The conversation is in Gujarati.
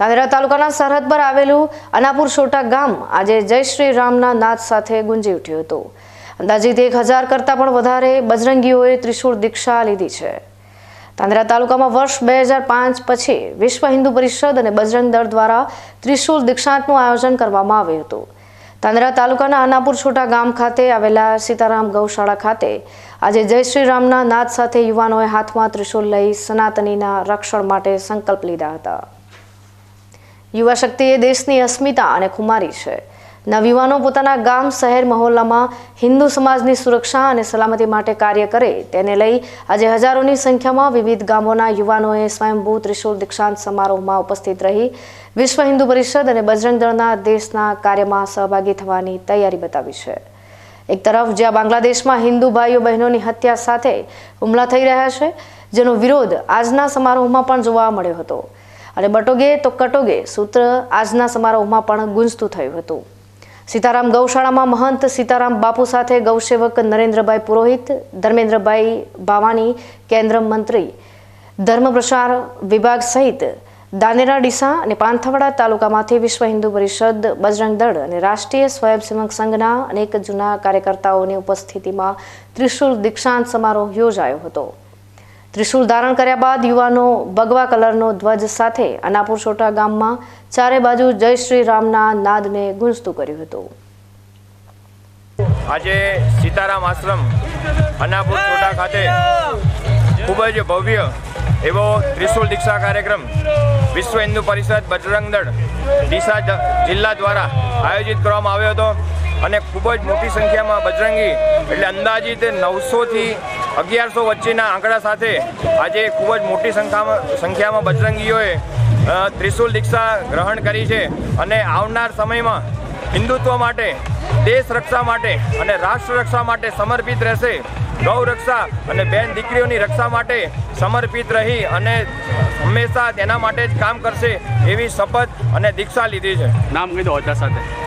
તાંદરા તાલુકાના સરહદ પર આવેલું અનાપુર છોટા ગામ આજે જય શ્રી રામના નાદ સાથે ગુંજી ઉઠ્યું હતું. અંદાજિત એક હજાર કરતાં પણ વધારે બજરંગીઓએ ત્રિશૂળ દીક્ષા લીધી છે. તાંદરા તાલુકામાં વર્ષ બે હજાર પાંચ પછી વિશ્વ હિન્દુ પરિષદ અને બજરંગ દળ દ્વારા ત્રિશૂલ દીક્ષાંતનું આયોજન કરવામાં આવ્યું હતું. તાંદરા તાલુકાના અનાપુર છોટા ગામ ખાતે આવેલા સીતારામ ગૌશાળા ખાતે આજે જય શ્રી રામના નાદ સાથે યુવાનોએ હાથમાં ત્રિશૂલ લઈ સનાતનીના રક્ષણ માટે સંકલ્પ લીધા હતા. યુવા શક્તિ એ દેશની અસ્મિતા અને ખુમારી છે. નવયુવાનો પોતાના ગામ, શહેર, મહોલ્લામાં હિન્દુ સમાજની સુરક્ષા અને સલામતી માટે કાર્ય કરે તેને લઈ આજે હજારોની સંખ્યામાં વિવિધ ગામોના યુવાનોએ સ્વયંભૂ ત્રિશુલ દીક્ષાંત સમારોહમાં ઉપસ્થિત રહી વિશ્વ હિન્દુ પરિષદ અને બજરંગ દળના દેશના કાર્યમાં સહભાગી થવાની તૈયારી બતાવી છે. એક તરફ જ્યાં બાંગ્લાદેશમાં હિન્દુ ભાઈઓ બહેનોની હત્યા સાથે હુમલા થઈ રહ્યા છે, જેનો વિરોધ આજના સમારોહમાં પણ જોવા મળ્યો હતો. અને બટોગે તો કટોગે, સૂત્ર આજના સમારોહમાં પણ ગુંજતું થયું હતું. સીતારામ ગૌશાળામાં મહંત સીતારામ બાપુ સાથે ગૌસેવક નરેન્દ્રભાઈ પુરોહિત, ધર્મેન્દ્રભાઈ ભાવાની કેન્દ્ર મંત્રી, ધર્મ પ્રસાર વિભાગ સહિત દાનેરા ડીસા અને પાંથાવાડા તાલુકામાંથી વિશ્વ હિન્દુ પરિષદ, બજરંગ દળ અને રાષ્ટ્રીય સ્વયંસેવક સંઘના અનેક જૂના કાર્યકર્તાઓની ઉપસ્થિતિમાં ત્રિશુલ દીક્ષાંત સમારોહ યોજાયો હતો. ત્રિશુલ ધારણ કર્યા બાદ યુવાનો ભગવા કલરનો ધ્વજ સાથે અનાપુર છોટા ગામમાં ચારે બાજુ જય શ્રી રામના નાદને ગુંજતું કર્યું હતું. આજે સીતારામ આશ્રમ અનાપુર છોટા ખાતે ખૂબ જ ભવ્ય એવો ત્રિશુલ દીક્ષા કાર્યક્રમ વિશ્વ હિન્દુ પરિષદ બજરંગ દળ ડીસા જિલ્લા દ્વારા આયોજિત કરવામાં આવ્યો હતો. અને ખૂબ જ મોટી સંખ્યામાં બજરંગી, એટલે અંદાજિત નવસોથી અગિયારસો વચ્ચેના આંકડા સાથે આજે ખૂબ જ મોટી સંખ્યામાં સંખ્યામાં બજરંગીઓએ ત્રિશુલ દીક્ષા ગ્રહણ કરી છે અને આવનાર સમયમાં હિન્દુત્વ માટે, દેશ રક્ષા માટે અને રાષ્ટ્ર રક્ષા માટે સમર્પિત રહેશે. ગૌ રક્ષા અને બેન દીકરીઓની રક્ષા માટે સમર્પિત રહી અને હંમેશા તેના માટે જ કામ કરશે એવી શપથ અને દીક્ષા લીધી છે. નામ કીધું હોદ્દા સાથે.